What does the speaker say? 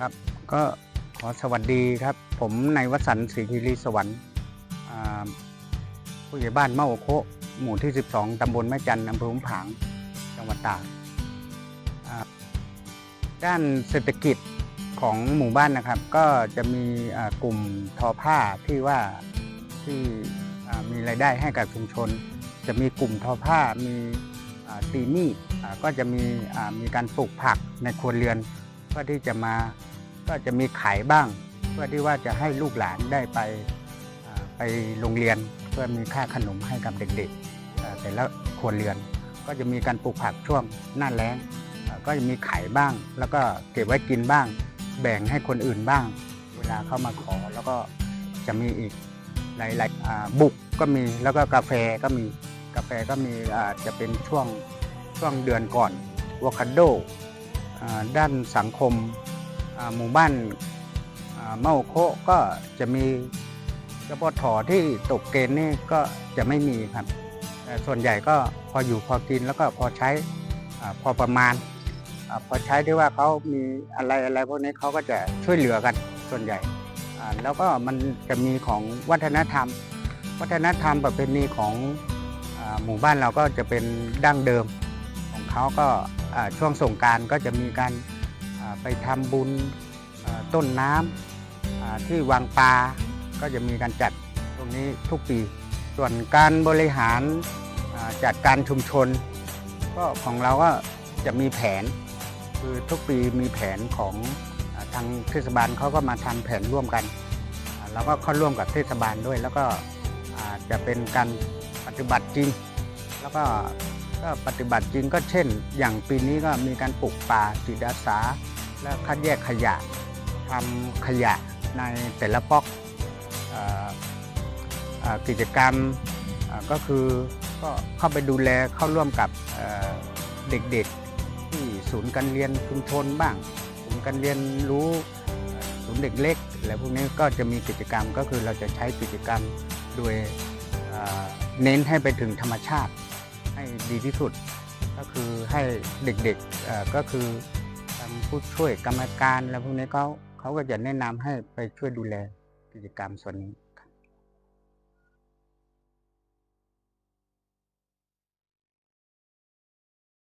ครับ ก็ขอสวัสดีครับ ผมนายวสันต์ศรีคิรีสวรรค์ผู้ใหญ่บ้านเมาโอโคหมู่ที่ 12 ตำบลแม่จันทร์อำเภอหุมผาง จังหวัดตากด้านเศรษฐกิจของหมู่บ้านนะครับ ก็จะมีกลุ่มทอผ้าที่ว่าที่มีรายได้ให้กับชุมชน จะมีกลุ่มทอผ้ามีตีมี่ก็จะมีมีการปลูกผักในครัวเรือน พื่อที่จะมาก็จะมีขายบ้าง เพื่อที่ว่าจะให้ลูกหลานได้ไปไปโรงเรียนเพื่อมีค่าขนมให้กับเด็กๆแต่ละครัวเรือน ก็จะมีการปลูกผักช่วงหน้าแล้งก็จะมีขายบ้าง แล้วก็เก็บไว้กินบ้าง แบ่งให้คนอื่นบ้าง เวลาเข้ามาขอแล้วก็จะมีอีกหลายๆบุกก็มีแล้วก็กาแฟก็มีกาแฟก็มีอาจะเป็นช่วงช่วงเดือนก่อนวอคาโด ด้านสังคมหมู่บ้านเมาโคก็จะมีกระปทที่ตกเกณฑ์นี่ก็จะไม่มีครับแต่ส่วนใหญ่ก็พออยู่พอกินแล้วก็พอใช้อพอประมาณอพอใช้ที่ว่าเขามีอะไรอะไรพวกนี้เขาก็จะช่วยเหลือกันส่วนใหญ่ แล้วก็มันจะมีของวัฒนธรรม วัฒนธรรมประเพณีของอหมู่บ้านเราก็จะเป็นดั้งเดิมของเขาก็ช่วงสงการก็จะมีการไปทำบุญต้นน้ำอ่าที่วังปลาก็จะมีการจัดตรงนี้ทุกปี ส่วนการบริหารอ่าจัดการชุมชน ก็ของเราก็จะมีแผน คือทุกปีมีแผนของทางเทศบาลเขาก็มาทำแผนร่วมกันเราก็เข้าร่วมกับเทศบาลด้วย แล้วก็จะเป็นการปฏิบัติจริง แล้วก็ ก็ปฏิบัติจริงก็เช่น อย่างปีนี้ก็มีการปลูกป่าจิตอาสา และคัดแยกขยะทำขยะในแต่ละป๊อกออกิจกรรมก็คือก็เข้าไปดูแลเข้าร่วมกับเด็กๆ ที่ศูนย์การเรียนชุมชนบ้าง ศูนย์การเรียนรู้ศูนย์เด็กเล็กอะไรพวกนี้ก็จะมีกิจกรรมก็คือเราจะใช้กิจกรรมโดยเน้นให้ไปถึงธรรมชาติ ให้ดีที่สุด ก็คือให้เด็กๆก็คือทางผู้ช่วยกรรมการอะไรพวกนี้เขาเขาก็จะแนะนำให้ไปช่วยดูแลกิจกรรมส่วนนี้